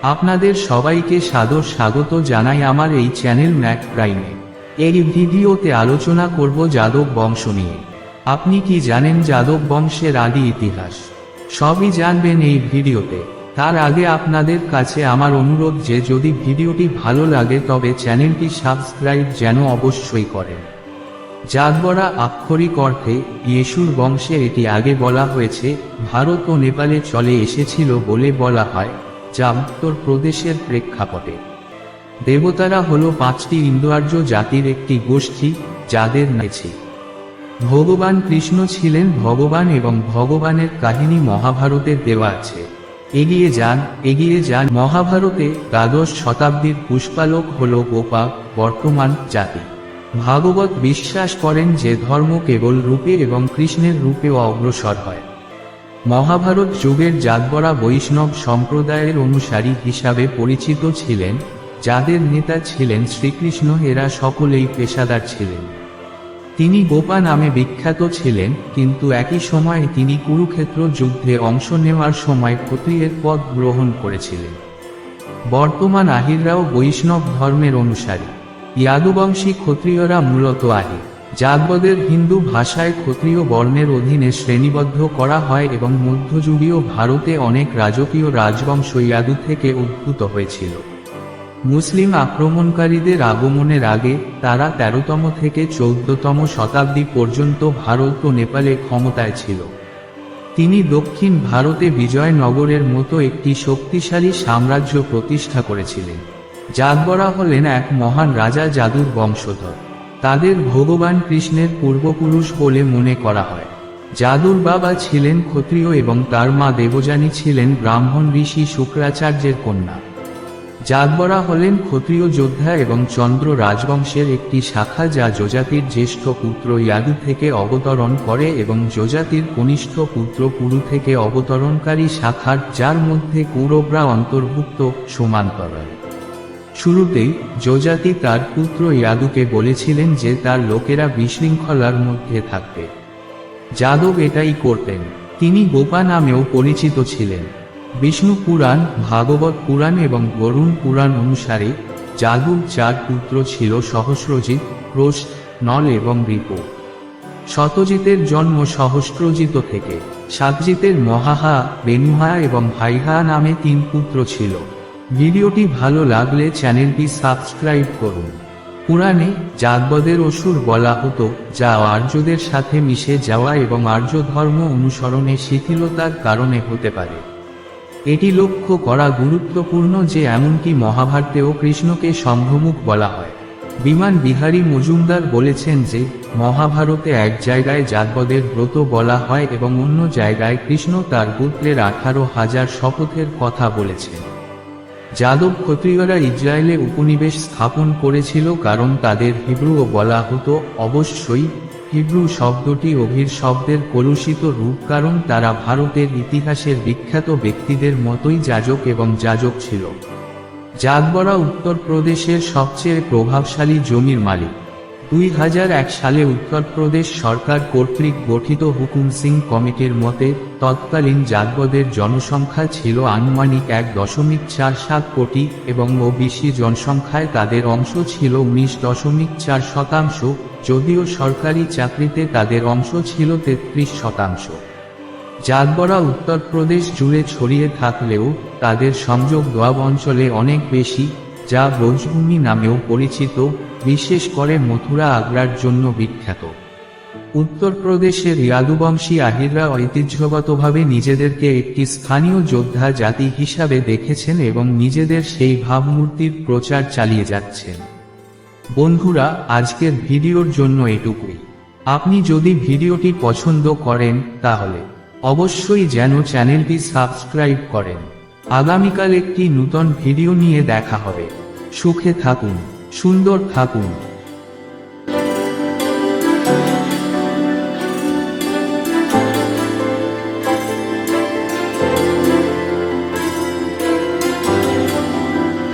আপনাদের সবাইকে সাদর স্বাগত জানাই আমার এই চ্যানেল ম্যাক প্রাইমে। এই ভিডিওতে আলোচনা করব যাদব বংশ নিয়ে। আপনি কি জানেন যাদব বংশের আদি ইতিহাস? সবই জানবেন এই ভিডিওতে। তার আগে আপনাদের কাছে আমার অনুরোধ যে যদি ভিডিওটি ভালো লাগে তবে চ্যানেলটি সাবস্ক্রাইব যেন অবশ্যই করেন। জাতবরা আক্ষরিক অর্থে, ইয়েশুর বংশে এটি আগে বলা হয়েছে, ভারত ও নেপালে চলে এসেছিল বলে বলা হয়। যা উত্তর প্রদেশের প্রেক্ষাপটে। দেবতারা হল পাঁচটি ইন্দোয়ার্য জাতির একটি গোষ্ঠী, যাদের নেছি ভগবান কৃষ্ণ ছিলেন ভগবান এবং ভগবানের কাহিনী মহাভারতে দেওয়া আছে। এগিয়ে যান এগিয়ে যান। মহাভারতে দ্বাদশ শতাব্দীর পুষ্পালক হল গোপা, বর্তমান জাতি। ভাগবত বিশ্বাস করেন যে ধর্ম কেবল রূপে এবং কৃষ্ণের রূপেও অগ্রসর হয়। মহাভারত যুগের জাতবরা বৈষ্ণব সম্প্রদায়ের অনুসারী হিসাবে পরিচিত ছিলেন, যাদের নেতা ছিলেন শ্রীকৃষ্ণ, এরা সকলেই পেশাদার ছিলেন। তিনি গোপা নামে বিখ্যাত ছিলেন, কিন্তু একই সময়ে তিনি কুরুক্ষেত্র যুদ্ধে অংশ নেওয়ার সময় ক্ষত্রিয়ের পদ গ্রহণ করেছিলেন। বর্তমান আহিররাও বৈষ্ণব ধর্মের অনুসারী। ইয়াদুবংশী ক্ষত্রিয়রা মূলত আহির। যাদবদের হিন্দু ভাষায় ক্ষত্রিয় বর্ণের অধীনে শ্রেণীবদ্ধ করা হয় এবং মধ্যযুগীয় ভারতে অনেক রাজকীয় রাজবংশ ইয়াদু থেকে উদ্ভূত হয়েছিল। মুসলিম আক্রমণকারীদের আগমনের আগে তারা তেরোতম থেকে চৌদ্দতম শতাব্দী পর্যন্ত ভারত ও নেপালে ক্ষমতায় ছিল। তিনি দক্ষিণ ভারতে বিজয়নগরের মতো একটি শক্তিশালী সাম্রাজ্য প্রতিষ্ঠা করেছিলেন। জাতবরা হলেন এক মহান রাজা জাদুর বংশধর। তাদের ভগবান কৃষ্ণের পূর্বপুরুষ বলে মনে করা হয়। যাদুর বাবা ছিলেন ক্ষত্রিয় এবং তার মা দেবযানী ছিলেন ব্রাহ্মণ ঋষি শুক্রাচার্যের কন্যা। জাতবরা হলেন ক্ষত্রিয় যোদ্ধা এবং চন্দ্র রাজবংশের একটি শাখা যা যজাতির জ্যেষ্ঠ পুত্র ইয়াদু থেকে অবতরণ করে এবং যজাতির কনিষ্ঠ পুত্র পুরু থেকে অবতরণকারী শাখার, যার মধ্যে কৌরবরা অন্তর্ভুক্ত, সমান্তরাল। শুরুতেই যজাতি তার পুত্র ইয়াদুকে বলেছিলেন যে তার লোকেরা বিশৃঙ্খলার মধ্যে থাকবে। যাদব এটাই করতেন। তিনি গোপা নামেও পরিচিত ছিলেন। বিষ্ণু পুরাণ, ভাগবত পুরাণ এবং বরুণ পুরাণ অনুসারে যাদুর চার পুত্র ছিল সহস্রজিৎ, ক্রোশ, নল এবং রিপু। শতজিতের জন্ম সহস্রজিত থেকে। সাতজিতের মহাহা, বেনুহা এবং ভাইহা নামে তিন পুত্র ছিল। ভিডিওটি ভালো লাগলে চ্যানেলটি সাবস্ক্রাইব করুন। পুরাণে জাতবদের অসুর বলা হতো, যা আর্যদের সাথে মিশে যাওয়া এবং আর্য ধর্ম অনুসরণে শিথিলতার কারণে হতে পারে। এটি লক্ষ্য করা গুরুত্বপূর্ণ যে এমনকি মহাভারতেও কৃষ্ণকে সম্ভ্রমুখ বলা হয়। বিমান বিহারী মজুমদার বলেছেন যে, মহাভারতে এক জায়গায় জাতবদের ব্রত বলা হয় এবং অন্য জায়গায় কৃষ্ণ তার পুত্রের আঠারো হাজার শপথের কথা বলেছেন। যাদব ক্ষত্রিয়রা ইসরায়েলে উপনিবেশ স্থাপন করেছিল কারণ তাদের হিব্রুও বলা হতো অবশ্যই হিব্রু শব্দটি অভির শব্দের কলুষিত রূপ কারণ তারা ভারতের ইতিহাসের বিখ্যাত ব্যক্তিদের মতোই যাজক এবং যাজক ছিল। জাগবরা উত্তরপ্রদেশের সবচেয়ে প্রভাবশালী জমির মালিক। দুই হাজার এক সালে উত্তরপ্রদেশ সরকার কর্তৃক গঠিত হুকুম সিং কমিটির মতে, তৎকালীন জাতবদের জনসংখ্যা ছিল আনুমানিক এক দশমিক চার সাত কোটি এবং ওবিসি জনসংখ্যায় তাদের অংশ ছিল উনিশ দশমিক চার শতাংশ, যদিও সরকারি চাকরিতে তাদের অংশ ছিল তেত্রিশ শতাংশ। জাতবরা উত্তরপ্রদেশ জুড়ে ছড়িয়ে থাকলেও, তাদের সংযোগ দোয়াব অঞ্চলে অনেক বেশি, যা ব্রজভূমি নামেও পরিচিত। বিশেষ করে মথুরা, আগ্রার জন্য বিখ্যাত। উত্তরপ্রদেশের ইয়াদুবংশী আহিররা ঐতিহ্যগতভাবে নিজেদেরকে একটি স্থানীয় যোদ্ধা জাতি হিসাবে দেখেছেন এবং নিজেদের সেই ভাবমূর্তির প্রচার চালিয়ে যাচ্ছেন। বন্ধুরা, আজকের ভিডিওর জন্য এটুকুই। আপনি যদি ভিডিওটি পছন্দ করেন, তাহলে অবশ্যই যেন চ্যানেলটি সাবস্ক্রাইব করেন। আগামীকাল একটি নূতন ভিডিও নিয়ে দেখা হবে। সুখে থাকুন। সুন্দর থাকুন।